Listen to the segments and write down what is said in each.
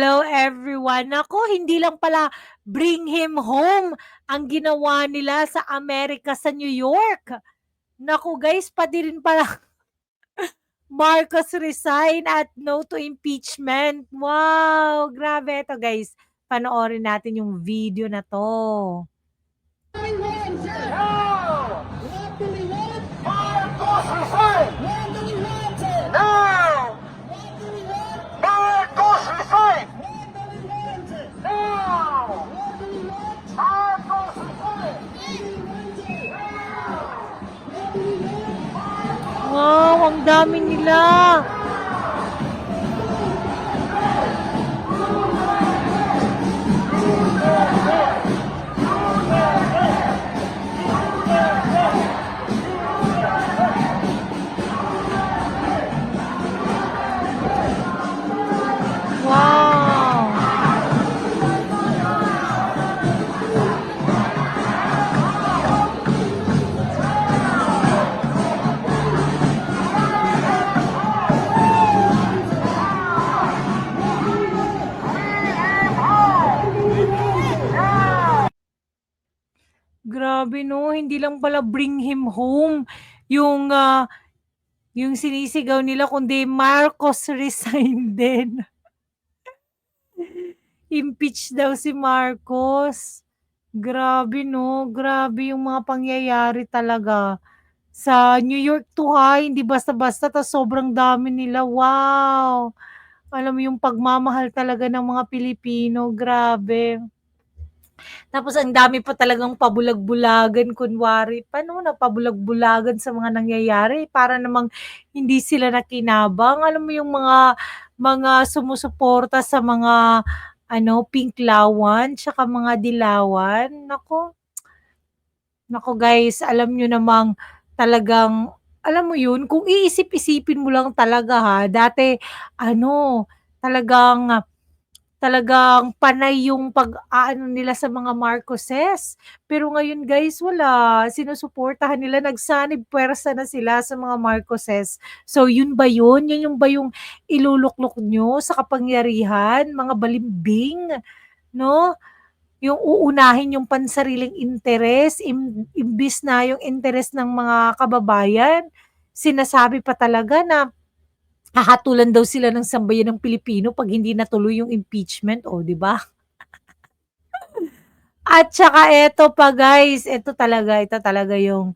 Hello everyone. Naku, hindi lang pala bring him home ang ginawa nila sa Amerika sa New York. Naku guys, pati rin pala Marcos resign at no to impeachment. Wow, grabe ito guys. Panoorin natin yung video na to. Marcos resign! Dami nila. Grabe no, hindi lang pala bring him home yung ah, yung sinisigaw nila kundi Marcos resign din. Impeach daw si Marcos. Grabe no, grabe yung mga pangyayari talaga. Sa New York to ha, hindi basta-basta tas sobrang dami nila. Wow! Alam mo yung pagmamahal talaga ng mga Pilipino, grabe. Tapos ang dami pa talagang pabulag-bulagan kunwari, paano na pabulag-bulagan sa mga nangyayari para namang hindi sila nakinabang. Alam mo yung mga mga sumusuporta sa mga ano, Pinklawan tsaka mga Dilawan, naku. Naku guys, alam niyo namang talagang alam mo yun, kung iisip-isipin mo lang talaga ha, dati ano, talagang talagang panay yung pag-aano nila sa mga Marcoses. Pero ngayon guys, wala. Sinusuportahan nila, nagsanib puwersa na sila sa mga Marcoses. So yun ba yun? Yun yung ba yung iluluklok niyo sa kapangyarihan, mga balimbing, 'no? Yung uunahin yung pansariling interes im imbis na yung interes ng mga kababayan. Sinasabi pa talaga na hahatulan daw sila ng sambayan ng Pilipino 'pag hindi natuloy yung impeachment, oh, 'di ba? At saka eto pa guys, eto talaga, ito talaga yung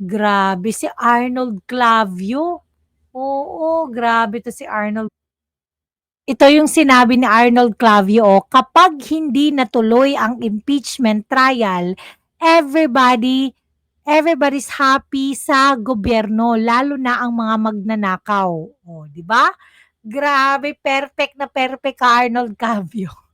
grabe si Arnold Clavio. Oo, grabe 'to si Arnold. Ito yung sinabi ni Arnold Clavio, oh, "Kapag hindi natuloy ang impeachment trial, everybody everybody's happy sa gobyerno, lalo na ang mga magnanakaw." Oh, 'di ba? Grabe, perfect na perfect ka Arnold Clavio.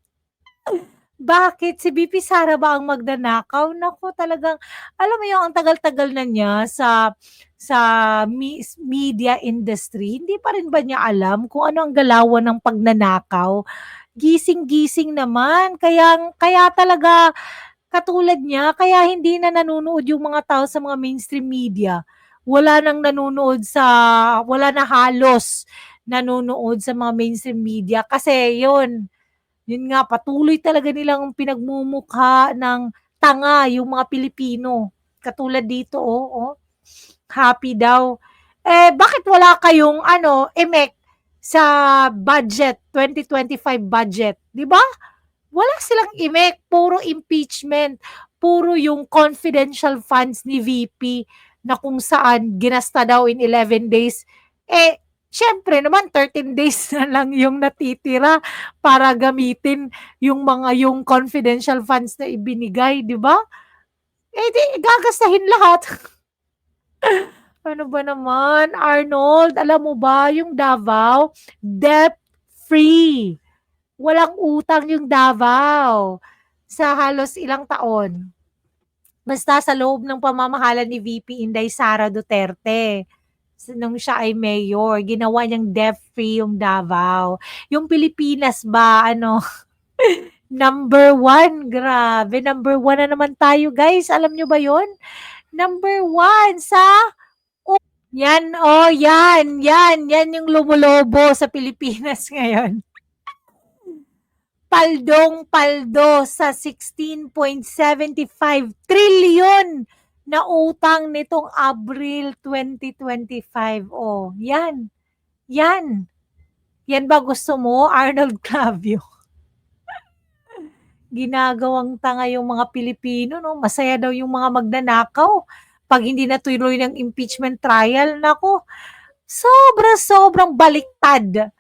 Bakit si VP Sara ba ang magnanakaw? Naku, talagang alam mo yung ang tagal-tagal na niya sa sa media industry, hindi pa rin ba niya alam kung ano ang galawan ng pagnanakaw? Gising-gising naman, kaya kaya talaga katulad niya, kaya hindi na nanonood yung mga tao sa mga mainstream media. Wala ng nanonood sa wala na halos nanonood sa mga mainstream media kasi yun, yun nga patuloy talaga nilang pinagmumukha ng tanga yung mga Pilipino. Katulad dito, oh, oh, happy daw. Eh, bakit wala kayong ano, EMEK sa budget, 2025 budget, 'di ba? Wala silang EMEK, puro impeachment, puro yung confidential funds ni VP na kung saan ginasta daw in 11 days. Eh, siyempre naman 13 days na lang yung natitira para gamitin yung mga yung confidential funds na ibinigay, 'di ba? Eh, di gagastahin lahat. Ano ba naman, Arnold, alam mo ba yung Davao, debt-free. Walang utang yung Davao sa halos ilang taon. Basta sa loob ng pamamahala ni VP Inday Sara Duterte. Nung siya ay mayor, ginawa niyang debt-free yung Davao. Yung Pilipinas ba ano, number 1, grabe number 1 na naman tayo guys, alam niyo ba yun? Number 1 sa yan, oh, yan, yan, yan yung lumolobo sa Pilipinas ngayon. Paldong-paldo sa 16.75 trillion na utang nitong Abril 2025. Oh, yan. Yan. Yan ba gusto mo, Arnold Clavio? Ginagawang tanga yung mga Pilipino, no? Masaya daw yung mga magnanakaw. Pag hindi natuloy ng impeachment trial, nako, sobra-sobrang baliktad.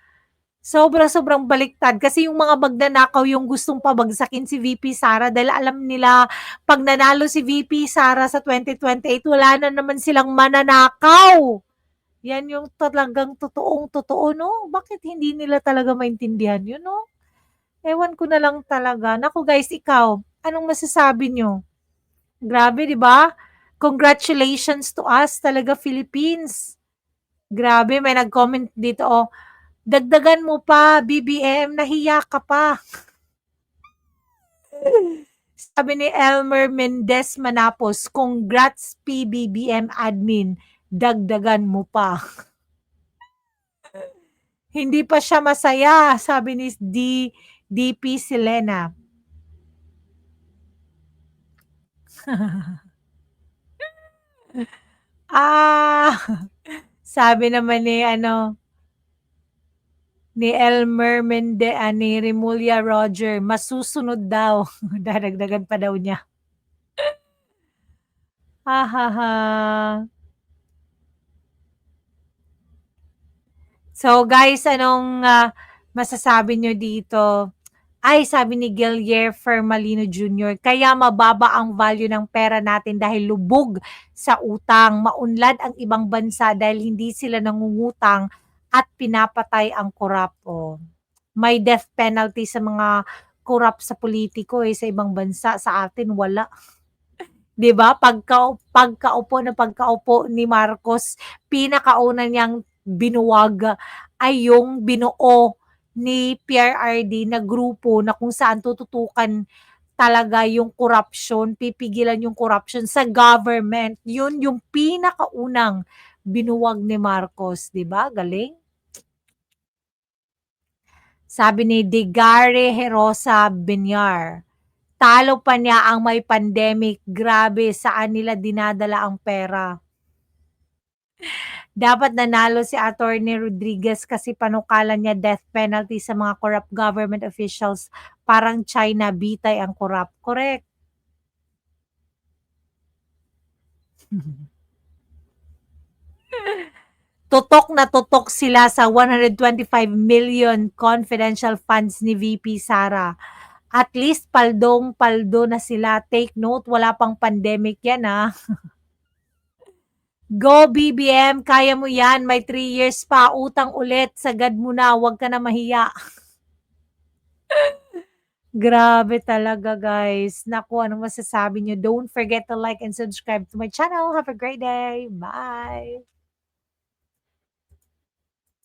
Sobra-sobrang baliktad kasi yung mga magnanakaw yung gustong pabagsakin si VP Sara dahil alam nila pag nanalo si VP Sara sa 2028 wala na naman silang mananakaw. Yan yung talagang totoong totoo, no? Bakit hindi nila talaga maintindihan yun, no? Ewan ko na lang talaga. Naku guys, ikaw, anong masasabi nyo? Grabe, di ba? Congratulations to us, talaga Philippines. Grabe, may nag-comment dito, oh, dagdagan mo pa, BBM, nahiya ka pa. Sabi ni Elmer Mendez Manapos, congrats PBBM admin, dagdagan mo pa. Hindi pa siya masaya, sabi ni D, DP Selena. ah, sabi naman ni ano, ni Elmer Mende, ah, ni Remulia Roger, masusunod daw. Dadagdagan pa daw niya. ha ha ha. So guys, anong uh, masasabi nyo dito? Ay, sabi ni Gillier Fermalino Jr., kaya mababa ang value ng pera natin dahil lubog sa utang. Maunlad ang ibang bansa dahil hindi sila nangungutang at pinapatay ang korap. Oh. May death penalty sa mga korap sa politiko eh, sa ibang bansa. Sa atin, wala. 'di ba? Pagka pagkaupo na pagkaupo ni Marcos, pinakauna niyang binuwag ay yung binuo ni PRRD na grupo na kung saan tututukan talaga yung corruption, pipigilan yung corruption sa government. Yun yung pinakaunang binuwag ni Marcos, 'di ba? Galing. Sabi ni Digare Herosa Binyar, talo pa niya ang may pandemic. Grabe, saan nila dinadala ang pera? Dapat nanalo si Attorney Rodriguez kasi panukalan niya death penalty sa mga corrupt government officials. Parang China, bitay ang corrupt. Correct. tutok na tutok sila sa 125 million confidential funds ni VP Sara. At least paldong-paldo na sila. Take note, wala pang pandemic yan ha. Go BBM, kaya mo yan. May 3 years pa. Utang ulit. Sagad mo na. Huwag ka na mahiya. Grabe talaga guys. Naku, anong masasabi nyo? Don't forget to like and subscribe to my channel. Have a great day. Bye!